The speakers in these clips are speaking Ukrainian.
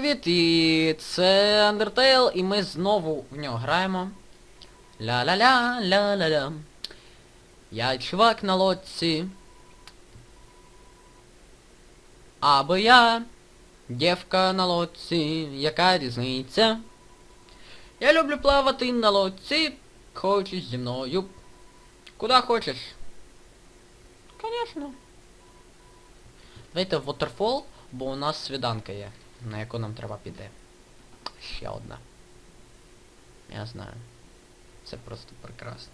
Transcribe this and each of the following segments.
привіт! І це Undertale, і ми знову в нього граємо. Ля-ля-ля, ля-ля-ля. Я чувак на лодці. Або я дівка на лодці, яка різниця? Я люблю плавати на лодці, хочеш зі мною. Куда хочеш? Конечно. Давайте в Waterfall, бо у нас свіданка є, на яку нам треба піти. Ще одна. Я знаю. Це просто прекрасно.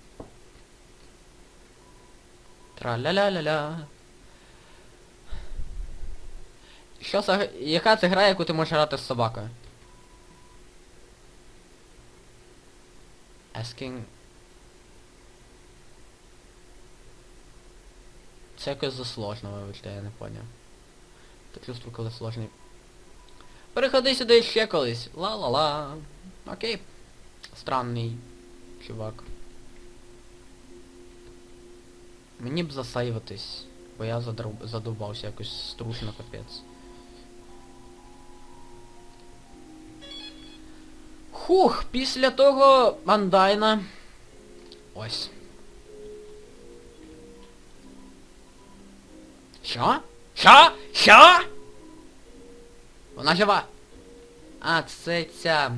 Тра-ля-ля-ля-ля. Що за... Яка це гра, яку ти можеш грати з собакою? Asking... Це якось засложно, вибачте, я не поняв. Так чувствую, коли сложний. Переходи сюди ще колись. Ла-ла-ла. Окей. Странний чувак. Мені б засейвитись, бо я задру- задовбався якось струшно капець. Хух, після того Андайна. Ось. Що? Що? Що? Вона жива. А, це ця.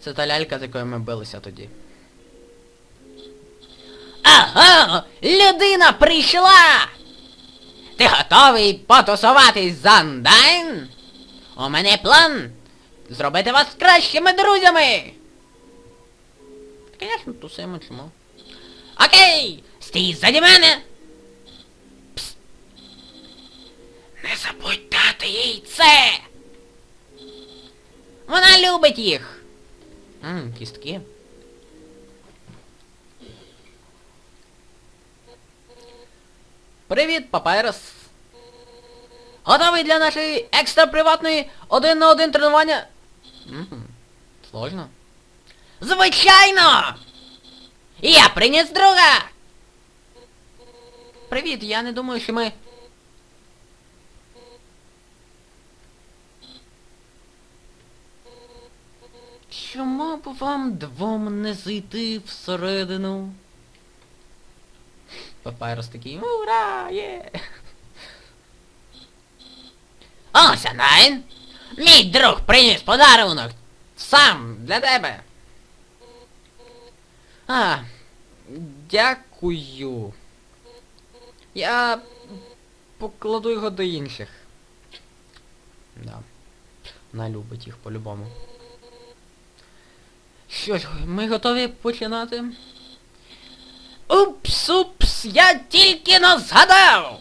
Це та лялька, з якою ми билися тоді. Ага! Людина прийшла! Ти готовий потусуватись з Андайн? У мене план зробити вас кращими друзями! Звісно, тусимо чому. Окей! Стій ззаді мене! Не забудь дати їй це! Вона любить їх! Ммм, кістки. Привіт, Папайрос! Готовий для нашої екстра приватної один на один тренування? Мгм, Сложно. Звичайно! Я приніс друга! Привіт, я не думаю, що ми... Чому б вам двом не зайти всередину? Папайрос такий, ура, є! Ось, Найн! Мій друг приніс подарунок! Сам, для тебе! А, дякую. Я покладу його до інших. Да. Вона любить їх по-любому. Що ж, ми готові починати? Упс, упс, я тільки но згадав!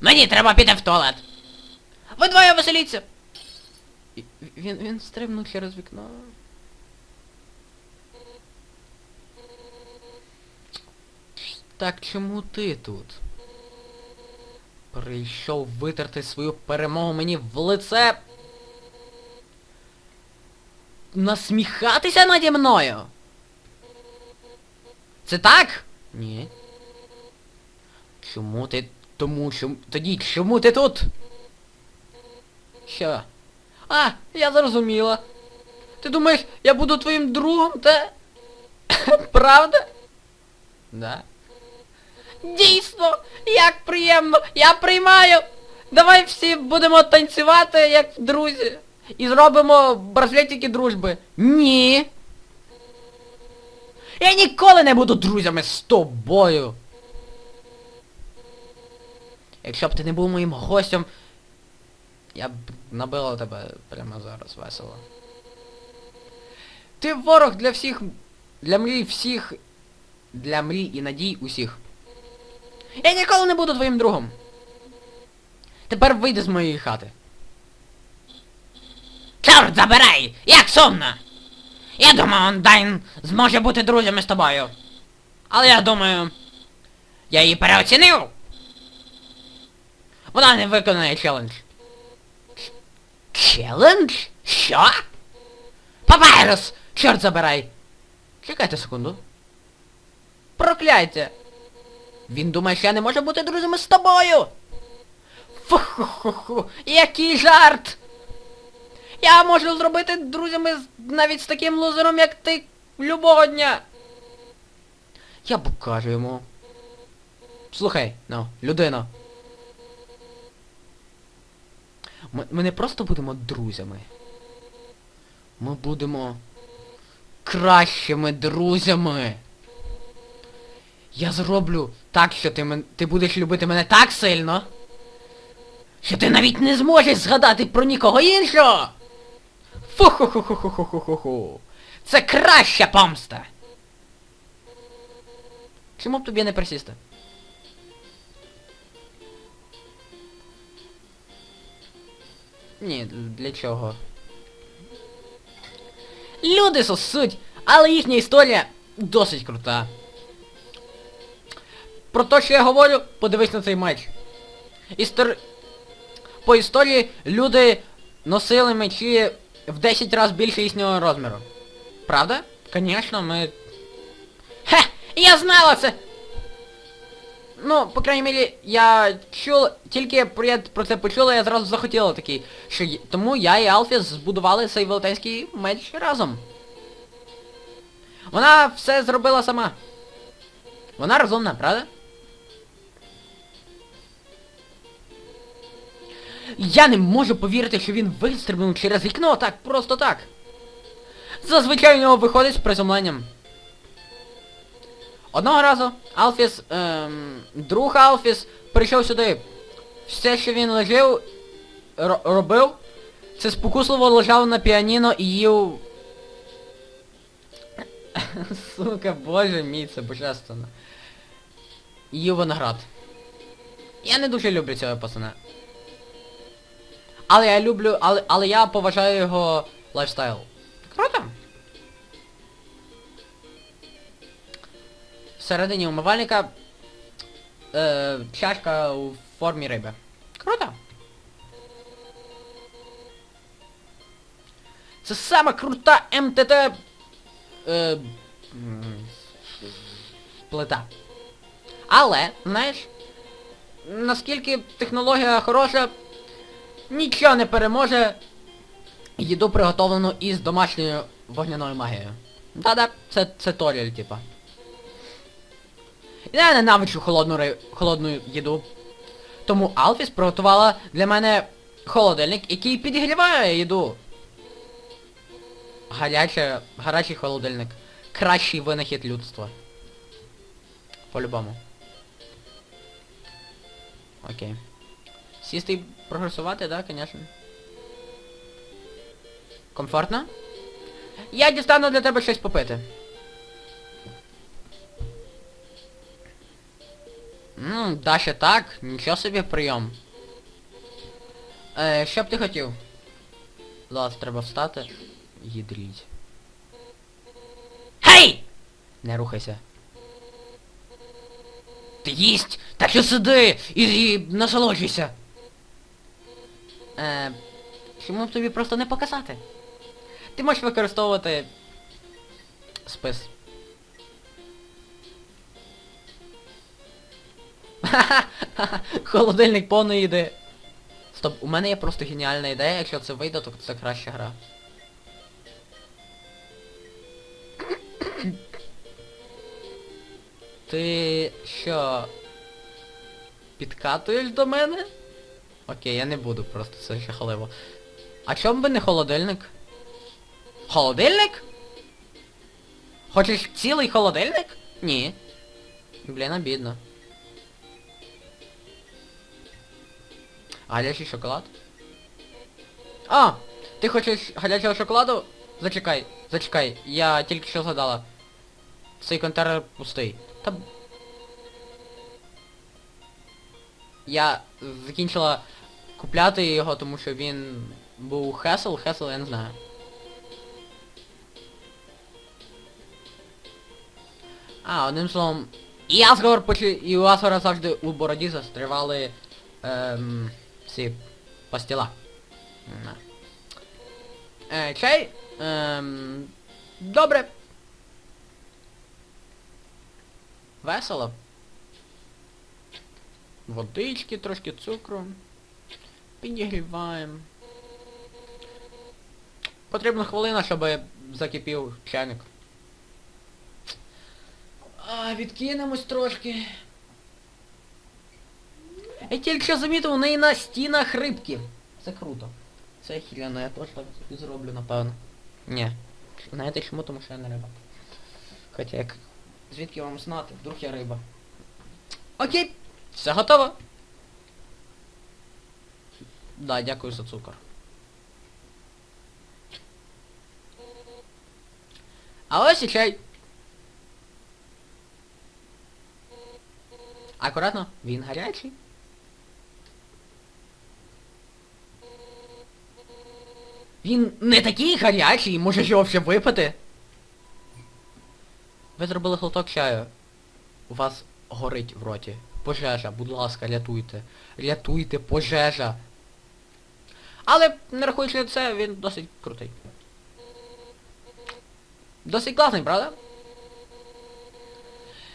Мені треба піти в туалет. Ви двоє веселіться. Він, він стрибнув через вікно. Так чому ти тут? Прийшов витерти свою перемогу мені в лице. Насміхатися наді мною? Це так? Ні. Чому ти... Тому що... Тоді чому ти тут? Що? А, я зрозуміла. Ти думаєш, я буду твоїм другом, та... Правда? Да. Дійсно, як приємно, я приймаю. Давай всі будемо танцювати, як друзі. І зробимо браслетики дружби. Ні. Я ніколи не буду друзями з тобою. Якщо б ти не був моїм гостем, я б набила тебе прямо зараз весело. Ти ворог для всіх... Для мрій всіх... Для мрій і надій усіх. Я ніколи не буду твоїм другом. Тепер вийди з моєї хати. Чорт забирай! Як сумно! Я думаю, Ондайн зможе бути друзями з тобою. Але я думаю... Я її переоцінив! Вона не виконує челендж. Челендж? Що? Папайрус! Чорт забирай! Чекайте секунду. Прокляття! Він думає, що я не можу бути друзями з тобою! Фу-ху-ху-ху! який жарт! Я можу зробити друзями навіть з таким лузером, як ти, любого дня. Я покажу йому. Слухай, ну, людина. Ми, ми не просто будемо друзями. Ми будемо кращими друзями. Я зроблю так, що ти, мен... ти будеш любити мене так сильно, що ти навіть не зможеш згадати про нікого іншого. Фу-ху-ху-ху-ху-ху-ху-ху. Це краща помста. Чому б тобі не присісти? Ні, для чого? Люди сосуть, але їхня історія досить крута. Про те, що я говорю, подивись на цей матч. Істор... По історії люди носили мечі в 10 разів більше їхнього розміру. Правда? Звісно, ми... Хе! Я знала це! Ну, по крайній мірі, я чула, тільки я про це почула, я зразу захотіла такий. Що тому я і Алфіс збудували цей велетенський меч разом. Вона все зробила сама. Вона розумна, правда? Я не можу повірити, що він вистрибнув через вікно так, просто так. Зазвичай у нього виходить з приземленням. Одного разу Алфіс, ем, друг Алфіс прийшов сюди. Все, що він лежив, робив, це спокусливо лежав на піаніно і їв... Сука, боже мій, це божественно. Їв виноград. Я не дуже люблю цього пацана. Але я люблю, але, але я поважаю його лайфстайл. Круто. Всередині умивальника е, чашка у формі риби. Круто. Це сама крута МТТ е, плита. Але, знаєш, наскільки технологія хороша, нічого не переможе їду приготовлену із домашньою вогняною магією. Да-да, це, це Торіль, типа. Я ненавиджу холодну, ри- холодну їду. Тому Алфіс приготувала для мене холодильник, який підігріває їду. Гаряче, гарячий холодильник. Кращий винахід людства. По-любому. Окей. Сісти і прогресувати, да, конечно. Комфортно? Я дістану для тебе щось попити. Ммм, да так, нічого собі прийом. Е, що б ти хотів? Зараз треба встати. Їдріть. Гей! Не рухайся. Ти їсть! Так що сиди і, і насолоджуйся. Е, чому б тобі просто не показати? Ти можеш використовувати спис. Холодильник повної їди. Стоп, у мене є просто геніальна ідея, якщо це вийде, то це краща гра. Ти що? Підкатуєш до мене? Окей, я не буду просто, це жахливо. А чому би не холодильник? Холодильник? Хочеш цілий холодильник? Ні. Блін, обідно. Гарячий шоколад? А! Ти хочеш гарячого шоколаду? Зачекай, зачекай, я тільки що згадала. Цей контейнер пустий. Та... Я закінчила купляти його, тому що він був хесл, хесл, я не знаю. А, одним словом, і Асгор почи... і у Асгора завжди у бороді застрівали ем, ці пастіла. Е, чай? Ем, добре. Весело. Водички, трошки цукру. Підігріваємо. Потрібна хвилина, щоб закипів чайник. А, відкинемось трошки. Я тільки що замітив, у неї на стінах рибки. Це круто. Це хіляно, я теж так зроблю, напевно. Ні. Знаєте чому? Тому що я не риба. Хоча як... Звідки вам знати? Вдруг я риба. Окей, все готово. Да, дякую за цукор. А ось і чай. Акуратно, він гарячий. Він не такий гарячий, може його вже випити. Ви зробили глоток чаю. У вас горить в роті. Пожежа, будь ласка, рятуйте. Рятуйте, пожежа. Але, не рахуючи це, він досить крутий. Досить класний, правда?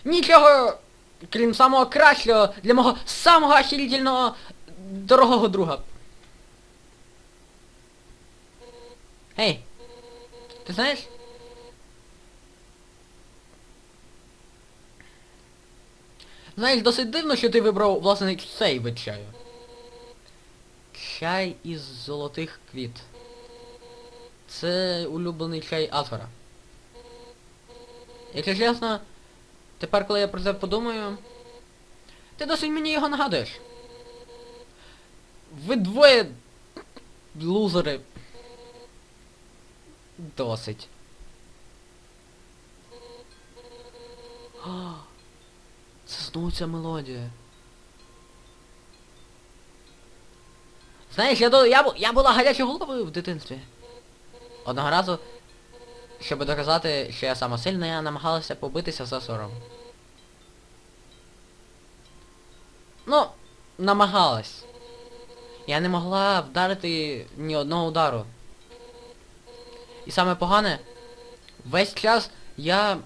Нічого, крім самого кращого, для мого самого охерительного дорогого друга. Ей, ти знаєш? Знаєш, досить дивно, що ти вибрав, власне, цей вид чаю. Чай із золотих квіт. Це улюблений чай Атвара. Якщо чесно, тепер коли я про це подумаю, ти досить мені його нагадуєш. Ви двоє лузери. Досить. Це знову ця мелодія. Знаєш, я, я, я була гарячоголовою в дитинстві. Одного разу, щоб доказати, що я сама сильна, я намагалася побитися за сором. Ну, намагалась. Я не могла вдарити ні одного удару. І саме погане, весь час я...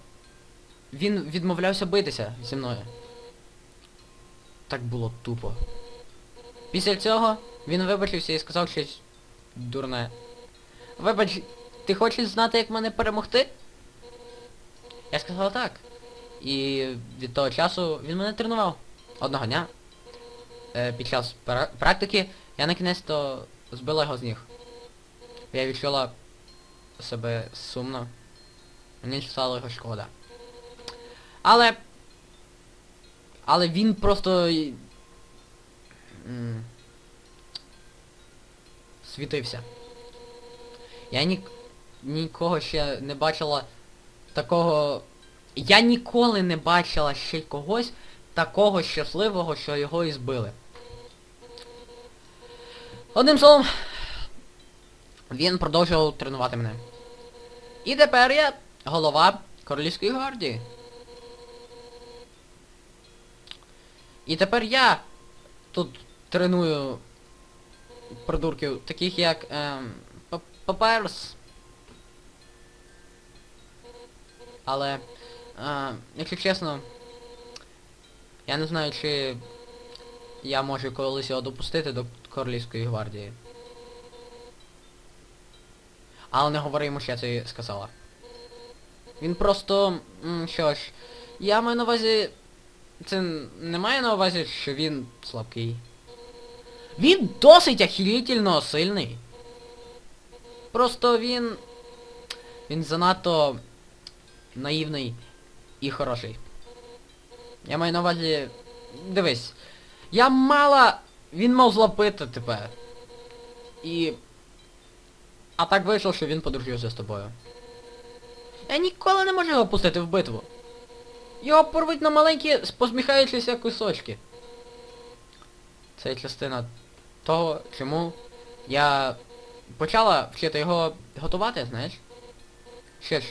Він відмовлявся битися зі мною. Так було тупо. Після цього він вибачився і сказав щось дурне. Вибач, ти хочеш знати, як мене перемогти? Я сказала так. І від того часу він мене тренував. Одного дня. Е, під час пра- практики я на кінець то збила його з ніг. Я відчула себе сумно. Мені стало його шкода. Але... Але він просто... Світився. Я ні... нікого ще не бачила такого... Я ніколи не бачила ще когось такого щасливого, що його і збили. Одним словом, він продовжував тренувати мене. І тепер я голова Королівської гвардії. І тепер я тут треную придурків, таких як ем, Паперс. Але, е, якщо чесно, я не знаю, чи я можу колись його допустити до Королівської гвардії. Але не говори йому, що я це сказала. Він просто... що ж, я маю на увазі... Це не має на увазі, що він слабкий. Він досить ахілітельно сильний. Просто він... Він занадто наївний і хороший. Я маю на увазі... Дивись. Я мала... Він мав злопити тебе. І... А так вийшло, що він подружився з тобою. Я ніколи не можу його пустити в битву. Його порвуть на маленькі, посміхаючися кусочки. Це частина того, чому я почала вчити його готувати, знаєш. Що ж,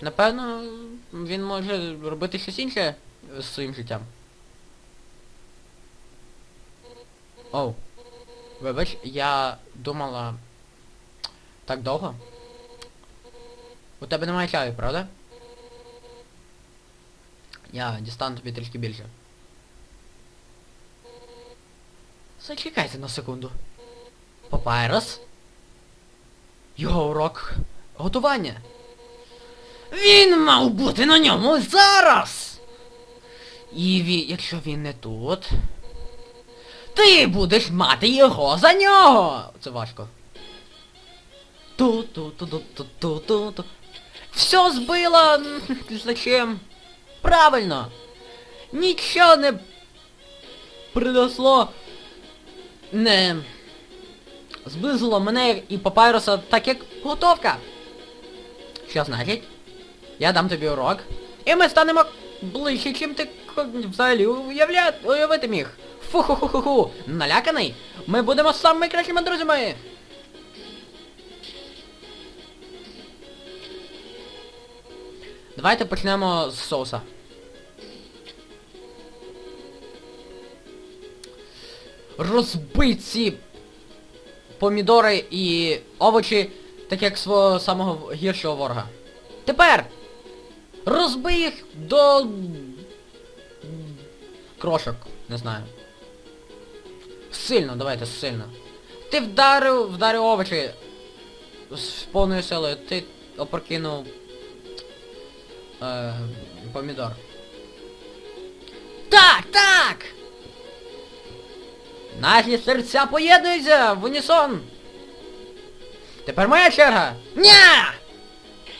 напевно, він може робити щось інше з своїм життям. Оу. Вибач, я думала... Так довго? У тебе немає чаю, правда? Я дістану тобі трішки більше. Зачекайте на секунду. Папайрос. Його урок готування. Він мав бути на ньому зараз. І він, якщо він не тут. Ти будеш мати його за нього! Це важко. Ту-ту-ту-ту-ту-ту-ту. Все збило. м, Зачем? Правильно. Нічого не принесло. Не. Зблизило мене і папайруса так як готовка. Що значить? Я дам тобі урок. І ми станемо ближче, чим ти взагалі уявля... уявити міг. Фу-ху-ху-ху-ху. Наляканий? Ми будемо самими кращими друзями. Давайте почнемо з соуса. Розбий ці помідори і овочі, так як свого самого гіршого ворога. Тепер! Розбий їх до... Крошок, не знаю. Сильно, давайте, сильно. Ти вдарив, вдарив овочі з повною силою, ти опрокинув е, помідор. Так, так! Наші серця поєднуються в унісон. Тепер моя черга. Ня!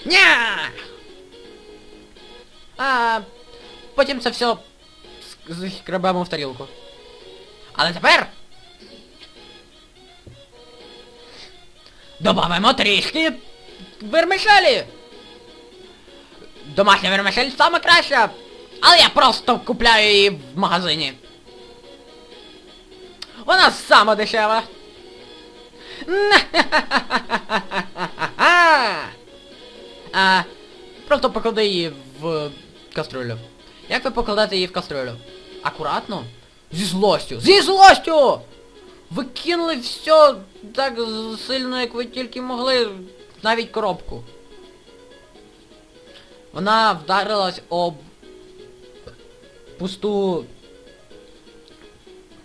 Ня! А потім це все згребемо в тарілку. Але тепер... Добавимо трішки вермишелі. Домашня вермишель саме краща. Але я просто купляю її в магазині. Вона сама дешева. А, просто поклади її в каструлю. Як ви покладете її в каструлю? Акуратно? Зі злостю. Зі злостю! Ви кинули все так сильно, як ви тільки могли, навіть коробку. Вона вдарилась об пусту...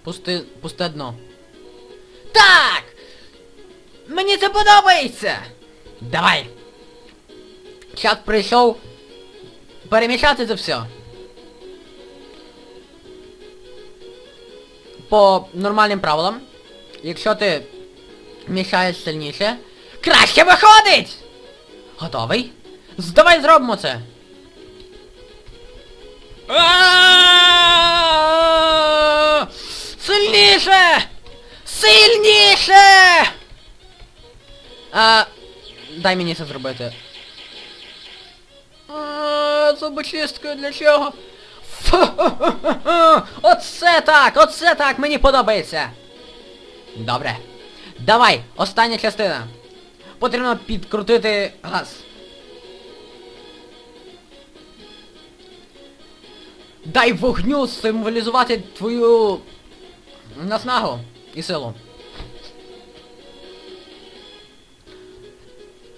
Пусти... пусте дно. Так! Мені це подобається! Давай! Час прийшов перемішати це все. По нормальним правилам, якщо ти мішаєш сильніше, краще виходить! Готовий? Давай зробимо це! Сильніше! Сильніше! А, дай мені це зробити. А, Зубочисткою для чого? Фу-ху-ху-ху! Оце так! Оце так! Мені подобається! Добре. Давай, остання частина. Потрібно підкрутити газ. Дай вогню символізувати твою наснагу і силу.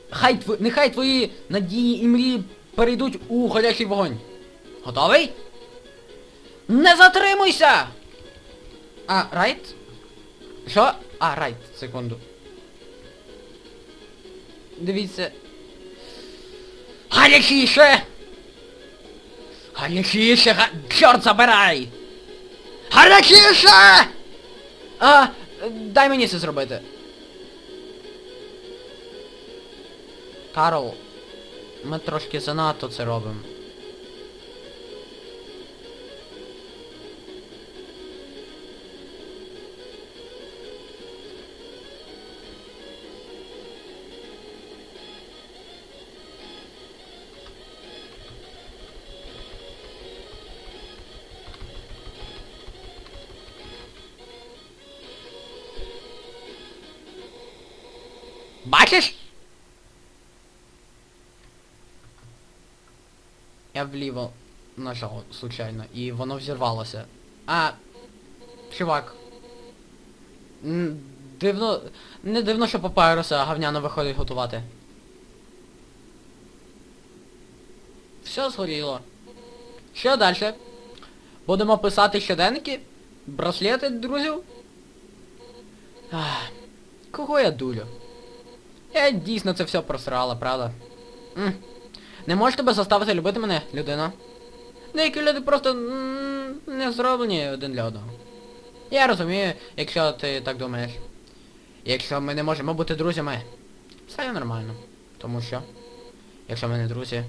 Хай тв... Нехай твої надії і мрії перейдуть у горячий вогонь. Готовий? Не затримуйся! А, райт? Що? А, райт, секунду. Дивіться. Гарячіше! Гарячіше, га... чорт забирай! Гарячіше! А, дай мені це зробити. Карл, ми трошки занадто це робимо. Бачиш? Я вліво нажав случайно і воно взірвалося. А, чувак. Дивно. Не дивно, що папайруса говняно виходить готувати. Все згоріло. Що далі? Будемо писати щоденники? Браслети друзів? Ах, кого я дулю? Я дійсно це все просрала, правда? М. Не можеш тебе заставити любити мене, людина? Деякі люди просто не зроблені один для одного. Я розумію, якщо ти так думаєш. Якщо ми не можемо бути друзями, все нормально. Тому що, якщо ми не друзі,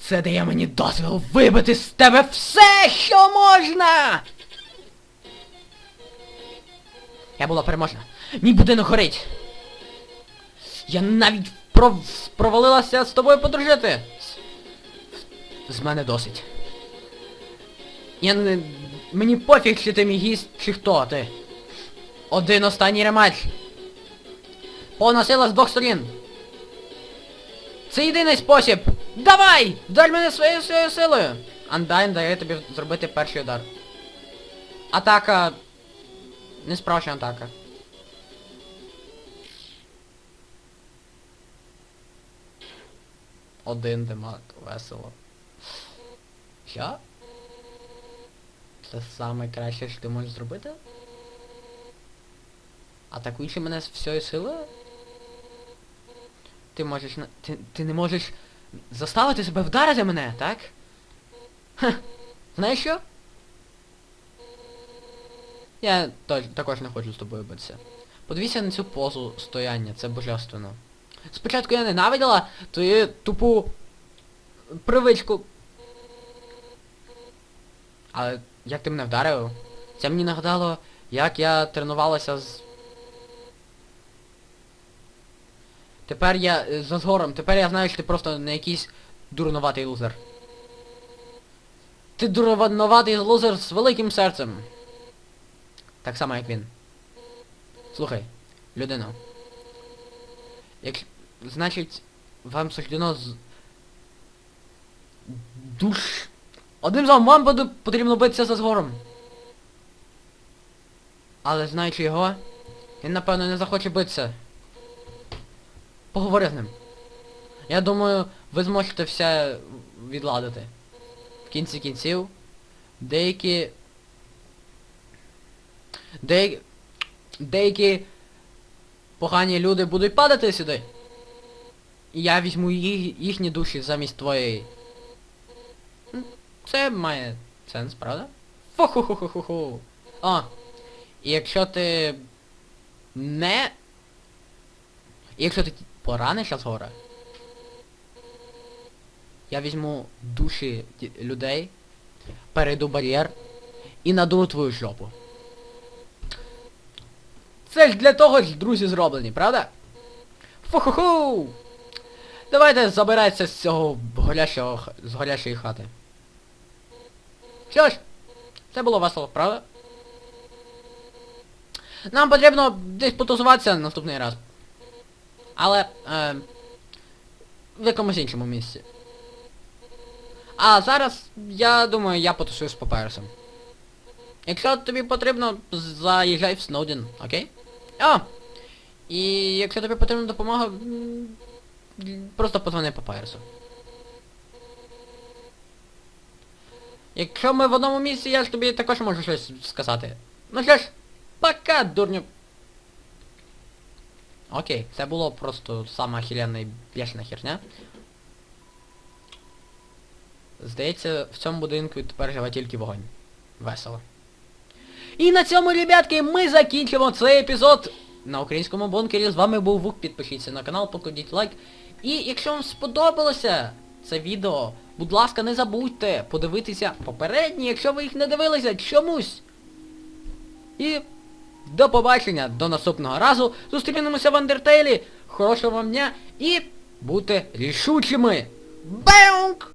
це дає мені дозвіл вибити з тебе все, що можна! Я була переможна. Мій будинок горить. Я навіть пров... провалилася з тобою подружити. З, мене досить. Я не... Мені пофіг, чи ти мій гість, чи хто ти. Один останній рематч. Повна сила з двох сторін. Це єдиний спосіб. Давай! Вдарь мене своєю своєю силою. Андайн дає тобі зробити перший удар. Атака. Не справжня атака. Один демак, весело. Що? Це саме краще, що ти можеш зробити? Атакуючи мене з всією силою? Ти можеш на... Ти, ти не можеш заставити себе вдарити мене, так? Ха. Знаєш що? Я також не хочу з тобою битися. Подивіться на цю позу стояння, це божественно. Спочатку я ненавиділа твою тупу привичку. Але як ти мене вдарив? Це мені нагадало, як я тренувалася з... Тепер я е, за згором, тепер я знаю, що ти просто не якийсь дурноватий лузер. Ти дурноватий лузер з великим серцем. Так само, як він. Слухай, людино. Як... Значить, вам суждено з... Душ... Одним словом, вам буде потрібно битися за згором. Але знаючи його, він напевно не захоче битися. Поговори з ним. Я думаю, ви зможете все відладити. В кінці кінців, деякі... Деякі... Деякі погані люди будуть падати сюди. Я візьму їх, їхні душі замість твоєї. Це має сенс, правда? Фу-ху-ху-ху-ху. О. І якщо ти не... Якщо ти пораниш згора, я візьму душі людей, перейду бар'єр і надуру твою жопу. Це ж для того ж друзі зроблені, правда? Фу-ху-ху! Давайте забирайтеся з цього горящого, з горящої хати. Що ж, це було весело, правда? Нам потрібно десь потусуватися наступний раз. Але, е, в якомусь іншому місці. А зараз, я думаю, я потусую з папайрусом. Якщо тобі потрібно, заїжджай в Сноуден, окей? А! І якщо тобі потрібна допомога, просто позвони папайрусу. Якщо ми в одному місці, я ж тобі також можу щось сказати. Ну що ж, пока, дурню. Окей, це було просто сама охеренна і бешена херня. Здається, в цьому будинку тепер живе тільки вогонь. Весело. І на цьому, ребятки, ми закінчимо цей епізод на українському бункері. З вами був Вук. Підпишіться на канал, покладіть лайк. І якщо вам сподобалося це відео, будь ласка, не забудьте подивитися попередні, якщо ви їх не дивилися чомусь. І до побачення, до наступного разу. Зустрінемося в Андертейлі. Хорошого вам дня і будьте рішучими. Беунк!